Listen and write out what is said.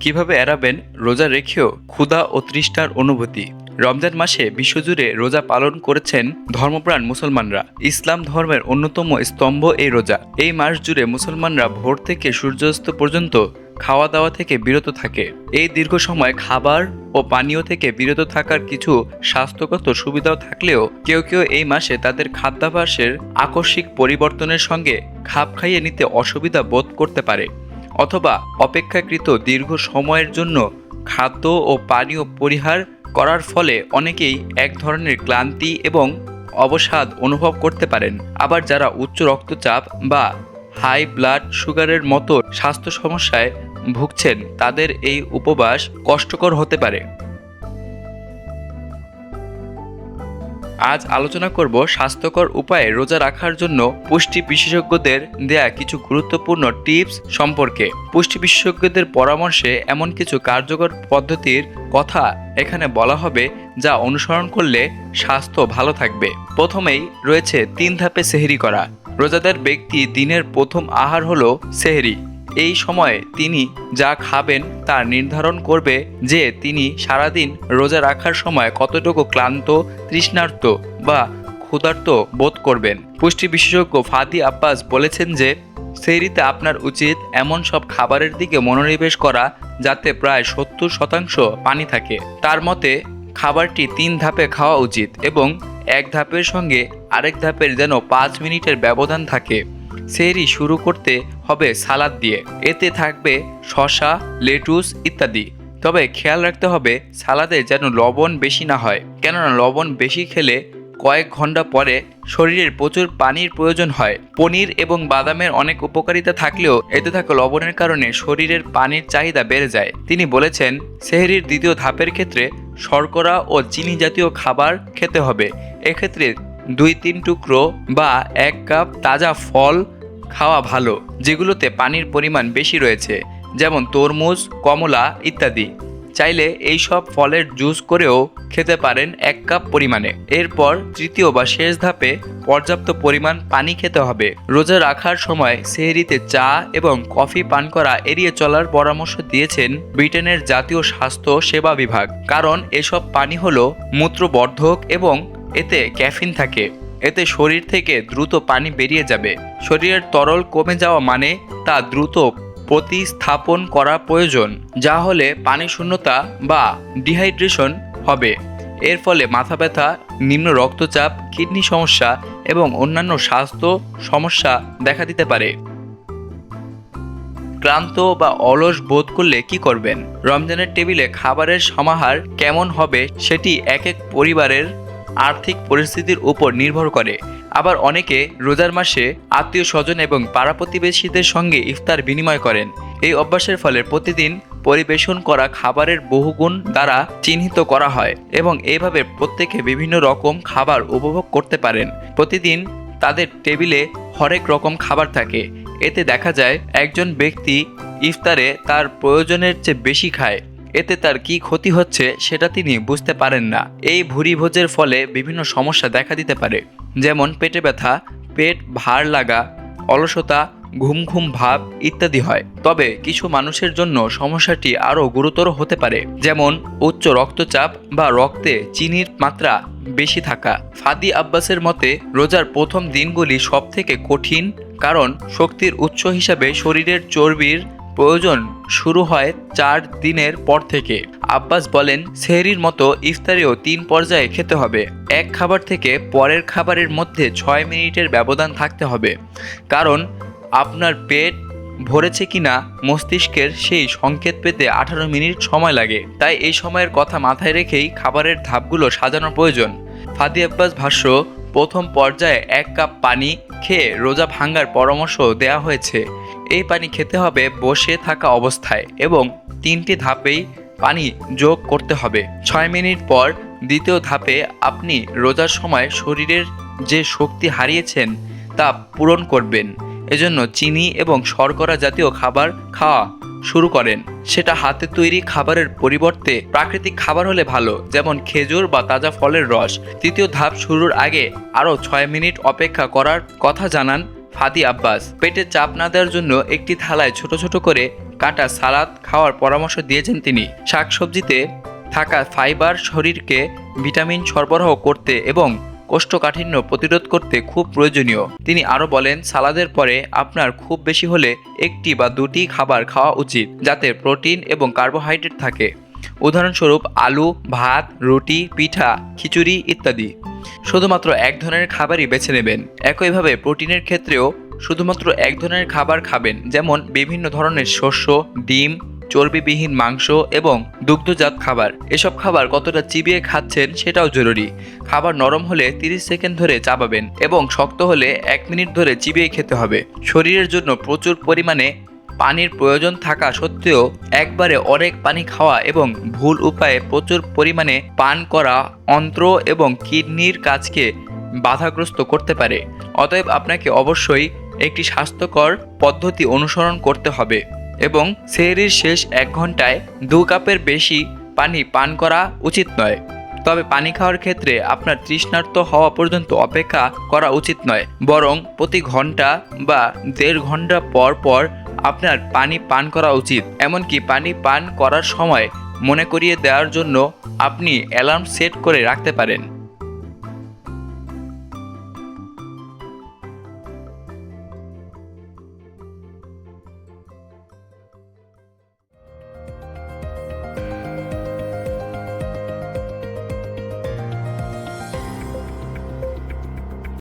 কীভাবে এড়াবেন রোজা রেখেও ক্ষুধা ও তৃষ্ণার অনুভূতি? রমজান মাসে বিশ্বজুড়ে রোজা পালন করেছেন ধর্মপ্রাণ মুসলমানরা। ইসলাম ধর্মের অন্যতম স্তম্ভ এই রোজা। এই মাস জুড়ে মুসলমানরা ভোর থেকে সূর্যাস্ত পর্যন্ত খাওয়া দাওয়া থেকে বিরত থাকে। এই দীর্ঘ সময় খাবার ও পানীয় থেকে বিরত থাকার কিছু স্বাস্থ্যগত সুবিধাও থাকলেও কেউ কেউ এই মাসে তাদের খাদ্যাভ্যাসের আকস্মিক পরিবর্তনের সঙ্গে খাপ খাইয়ে নিতে অসুবিধা বোধ করতে পারে। অথবা অপেক্ষাকৃত দীর্ঘ সময়ের জন্য খাদ্য ও পানীয় পরিহার করার ফলে অনেকেই এক ধরনের ক্লান্তি এবং অবসাদ অনুভব করতে পারেন। আবার যারা উচ্চ রক্তচাপ বা হাই ব্লাড সুগারের মতো স্বাস্থ্য সমস্যায় ভুগছেন, তাদের এই উপবাস কষ্টকর হতে পারে। আজ আলোচনা করব স্বাস্থ্যকর উপায়ে রোজা রাখার জন্য পুষ্টি বিশেষজ্ঞদের দেয়া কিছু গুরুত্বপূর্ণ টিপস সম্পর্কে। পুষ্টি বিশেষজ্ঞদের পরামর্শে এমন কিছু কার্যকর পদ্ধতির কথা এখানে বলা হবে যা অনুসরণ করলে স্বাস্থ্য ভালো থাকবে। প্রথমেই রয়েছে তিন ধাপে সেহরি করা। রোজাদার ব্যক্তি দিনের প্রথম আহার হলো সেহরি। এই সময়ে তিনি যা খাবেন তা নির্ধারণ করবে যে তিনি সারাদিন রোজা রাখার সময় কতটুকু ক্লান্ত, তৃষ্ণার্ত বা ক্ষুধার্ত বোধ করবেন। পুষ্টি বিশেষজ্ঞ ফাদি আব্বাস বলেছেন যে, সেহরিতে আপনার উচিত এমন সব খাবারের দিকে মনোনিবেশ করা যাতে প্রায় সত্তর শতাংশ পানি থাকে। তার মতে, খাবারটি তিন ধাপে খাওয়া উচিত এবং এক ধাপের সঙ্গে আরেক ধাপের যেন পাঁচ মিনিটের ব্যবধান থাকে। সেহরি শুরু করতে হবে সালাদ দিয়ে। এতে থাকবে শশা লেটুস ইত্যাদি। তবে খেয়াল রাখতে হবে সালাদে যেন লবণ বেশি না হয়। কেননা লবণ বেশি খেলে কয়েক ঘণ্টা পরে শরীরের প্রচুর পানির প্রয়োজন হয়। পনির এবং বাদামের অনেক উপকারিতা থাকলেও এতে থাকা লবণের কারণে শরীরের পানির চাহিদা বেড়ে যায়। তিনি বলেছেন, সেহরির দ্বিতীয় ধাপের ক্ষেত্রে শর্করা ও চিনি জাতীয় খাবার খেতে হবে। এক্ষেত্রে দুই তিন টুকরো বা এক কাপ তাজা ফল খাওয়া ভালো, যেগুলোতে পানির পরিমাণ বেশি রয়েছে, যেমন তরমুজ, কমলা ইত্যাদি। চাইলে এই সব ফলের জুস করেও খেতে পারেন এক কাপ পরিমাণে। এরপর তৃতীয় বা শেষ ধাপে পর্যাপ্ত পরিমাণ পানি খেতে হবে। রোজা রাখার সময় সেহরিতে চা এবং কফি পান করা এড়িয়ে চলার পরামর্শ দিয়েছেন ব্রিটেনের জাতীয় স্বাস্থ্য সেবা বিভাগ। কারণ এসব পানি হলো মূত্রবর্ধক এবং এতে ক্যাফিন থাকে। এতে শরীর থেকে দ্রুত পানি বেরিয়ে যাবে। শরীরের তরল কমে যাওয়া মানে তা দ্রুত প্রতিস্থাপন করা প্রয়োজন, যা হলে পানি শূন্যতা বা ডিহাইড্রেশন হবে। এর ফলে মাথা ব্যথা, নিম্ন রক্তচাপ, কিডনি সমস্যা এবং অন্যান্য স্বাস্থ্য সমস্যা দেখা দিতে পারে। ক্লান্ত বা অলস বোধ করলে কি করবেন? রমজানের টেবিলে খাবারের সমাহার কেমন হবে সেটি এক এক পরিবারের আর্থিক পরিস্থিতির উপর নির্ভর করে। আবার অনেকে রোজার মাসে আত্মীয় স্বজন এবং পাড়া প্রতিবেশীদের সঙ্গে ইফতার বিনিময় করেন। এই অভ্যাসের ফলে প্রতিদিন পরিবেশন করা খাবারের বহুগুণ দ্বারা চিহ্নিত করা হয় এবং এইভাবে প্রত্যেকে বিভিন্ন রকম খাবার উপভোগ করতে পারেন। প্রতিদিন তাদের টেবিলে হরেক রকম খাবার থাকে। এতে দেখা যায়, একজন ব্যক্তি ইফতারে তার প্রয়োজনের চেয়ে বেশি খায়। এতে তার কি ক্ষতি হচ্ছে সেটা তিনি বুঝতে পারেন না। এই ভুরি ভোজের ফলে বিভিন্ন সমস্যা দেখা দিতে পারে, যেমন পেটে ব্যথা, পেট ভার লাগা, অলসতা ঘুম ঘুম ভাব ইত্যাদি হয়। তবে কিছু মানুষের জন্য সমস্যাটি আরও গুরুতর হতে পারে, যেমন উচ্চ রক্তচাপ বা রক্তে চিনির মাত্রা বেশি থাকা। ফাদি আব্বাসের মতে, রোজার প্রথম দিনগুলি সবথেকে কঠিন, কারণ শক্তির উৎস হিসাবে শরীরের চর্বির প্রয়োজন শুরু হয় চার দিনের পর থেকে। আব্বাস বলেন, সেহরির মতো ইফতারেও তিন পর্যায়ে খেতে হবে। এক খাবার থেকে পরের খাবারের মধ্যে ছয় মিনিটের ব্যবধান থাকতে হবে। কারণ, আপনার পেট ভরেছে কিনা মস্তিষ্কের সেই সংকেত পেতে আঠারো মিনিট সময় লাগে। তাই এই সময়ের কথা মাথায় রেখেই খাবারের ধাপগুলো সাজানো প্রয়োজন। ফাদি আব্বাস ভাষ্য, প্রথম পর্যায়ে এক কাপ পানি খেয়ে রোজা ভাঙ্গার পরামর্শ দেওয়া হয়েছে। এই পানি খেতে হবে বসে থাকা অবস্থায় এবং তিনটি ধাপেই পানি যোগ করতে হবে। ছয় মিনিট পর দ্বিতীয় ধাপে আপনি রোজার সময় শরীরের যে শক্তি হারিয়েছেন তা পূরণ করবেন। এজন্য চিনি এবং শর্করা জাতীয় খাবার খাওয়া শুরু করেন। সেটা হাতে তৈরি খাবারের পরিবর্তে প্রাকৃতিক খাবার হলে ভালো, যেমন খেজুর বা তাজা ফলের রস। তৃতীয় ধাপ শুরুর আগে আরও ছয় মিনিট অপেক্ষা করার কথা জানান ফাদি আব্বাস। পেটে চাপ না দেওয়ার জন্য একটি থালায় ছোট ছোট করে কাটা সালাদ খাওয়ার পরামর্শ দিয়েছেন তিনি। শাকসবজিতে থাকা ফাইবার শরীরকে ভিটামিন সরবরাহ করতে এবং কোষ্ঠকাঠিন্য প্রতিরোধ করতে খুব প্রয়োজনীয়। তিনি আরও বলেন, সালাদের পরে আপনার খুব বেশি হলে একটি বা দুটি খাবার খাওয়া উচিত, যাতে প্রোটিন এবং কার্বোহাইড্রেট থাকে। উদাহরণস্বরূপ আলু, ভাত, রুটি, পিঠা, খিচুড়ি ইত্যাদি। শুধুমাত্র এক ধরনের খাবারই বেছে নেবেন। একইভাবে প্রোটিনের ক্ষেত্রেও শুধুমাত্র এক ধরনের খাবার খাবেন, যেমন বিভিন্ন ধরনের শস্য, ডিম, চর্বিবিহীন মাংস এবং দুগ্ধজাত খাবার। এসব খাবার কতটা চিবিয়ে খাচ্ছেন সেটাও জরুরি। খাবার নরম হলে 30 সেকেন্ড ধরে চাবাবেন এবং শক্ত হলে এক মিনিট ধরে চিবিয়ে খেতে হবে। শরীরের জন্য প্রচুর পরিমাণে পানির প্রয়োজন থাকা সত্ত্বেও একবারে অনেক পানি খাওয়া এবং ভুল উপায়ে প্রচুর পরিমাণে পান করা অন্ত্র এবং কিডনির কাজকে বাধাগ্রস্ত করতে পারে। অতএব আপনাকে অবশ্যই একটি স্বাস্থ্যকর পদ্ধতি অনুসরণ করতে হবে এবং সেহরির শেষ এক ঘন্টায় দু কাপের বেশি পানি পান করা উচিত নয়। তবে পানি খাওয়ার ক্ষেত্রে আপনার তৃষ্ণার্ত হওয়া পর্যন্ত অপেক্ষা করা উচিত নয়। বরং প্রতি ঘণ্টা বা দেড় ঘণ্টা পর পর আপনার পানি পান করা উচিত। এমনকি পানি পান করার সময় মনে করিয়ে দেওয়ার জন্য আপনি অ্যালার্ম সেট করে রাখতে পারেন।